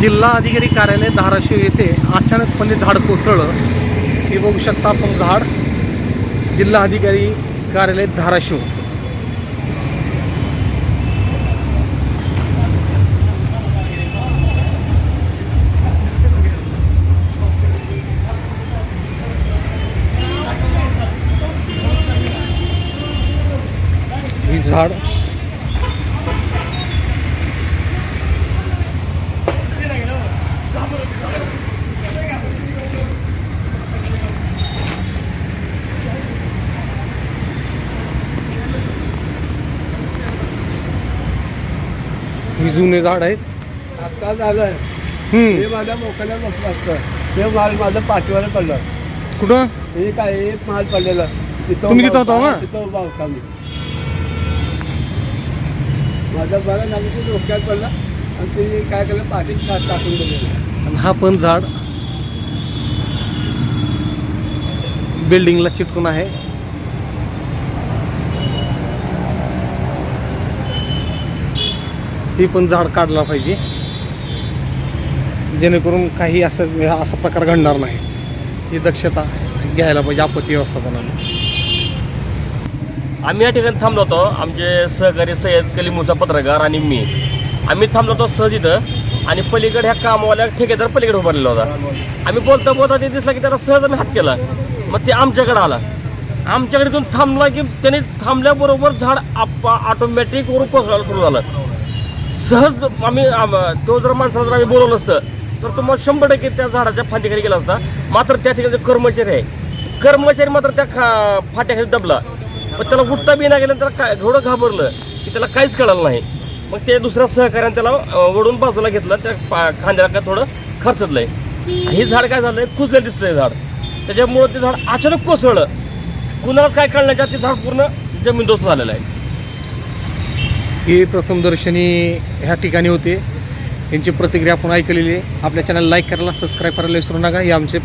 जिल्हा अधिकारी कार्यालय धाराशिव येथे अचानकपणे झाड कोसळलं. हे बघू शकता आपण झाड. जिल्हा अधिकारी कार्यालय धाराशिव. ही झाड ही जुने झाड आहेत. आता झालं हम्म. हे माझ्या मोकळ्या बसलं असतं. ते माल माझं पाठीवर पडलं. कुठं? हे काय एक माल पडलेलं. तिथं तुम्ही तिथं होता होता, का? तिथं उभा होता मी. माझ्या बरं लागलं ते डोक्यात पडलं. आणि ते काय केलं? पाठीत टाक- टाकून दिलेलं आणि हा पण झाड बिल्डिंगला चिटकून आहे. ही पण झाड काढला पाहिजे. जेणेकरून काही असं असा प्रकार घडणार नाही. ही दक्षता घ्यायला पाहिजे आपत्ती व्यवस्थापनाने आम्ही या ठिकाणी थांबलो होतो आमचे सहकारी सय्यद कलिमूचा पत्रकार आणि मी. आम्ही थांबलो होतो सहज इथं आणि पलीकडे ह्या कामवाल्या ठेकेदार पलीकडे उभारलेला होता. आम्ही बोलता बोलता ते दिसला की त्याला सहज आम्ही हात केला. मग ते आमच्याकडे आला. आमच्याकडे इथून थांबला की त्याने थांबल्याबरोबर झाड ऑटोमॅटिक ऑटोमॅटिकवरून कोसळायला सुरू झालं. सहज आम्ही आम- तो जर माणसाला जर आम्ही बोलवलं असतं तर तो मग शंभर टक्के त्या झाडाच्या फांदीखाली गेला असता. मात्र त्या ठिकाणी जो कर्मचारी आहे कर्मचारी मात्र त्या खा फाट्याखाली दबला. पण त्याला उठता बी नाही गेलं त्याला काय एवढं घाबरलं की त्याला काहीच कळालं नाही. मग ते दुसऱ्या सहकार्याने त्याला अं, ओढून बाजूला घेतलं त्या पा- खांद्याला का थोडं खर्चतलंय. हे झाड काय झालंय? कुजलं दिसलंय झाड. त्याच्यामुळं ते झाड अचानक कोसळलं. कुणालाच काय कळण्याच्या ते झाड पूर्ण जमीनदोस्त झालेलं आहे. ही प्रथमदर्शनी ह्या ठिकाणी होते. यांची प्रतिक्रिया आपण ऐकलेली आहे. आपल्या चॅनल लाईक करायला सबस्क्राईब करायला विसरू नका. हे आमचे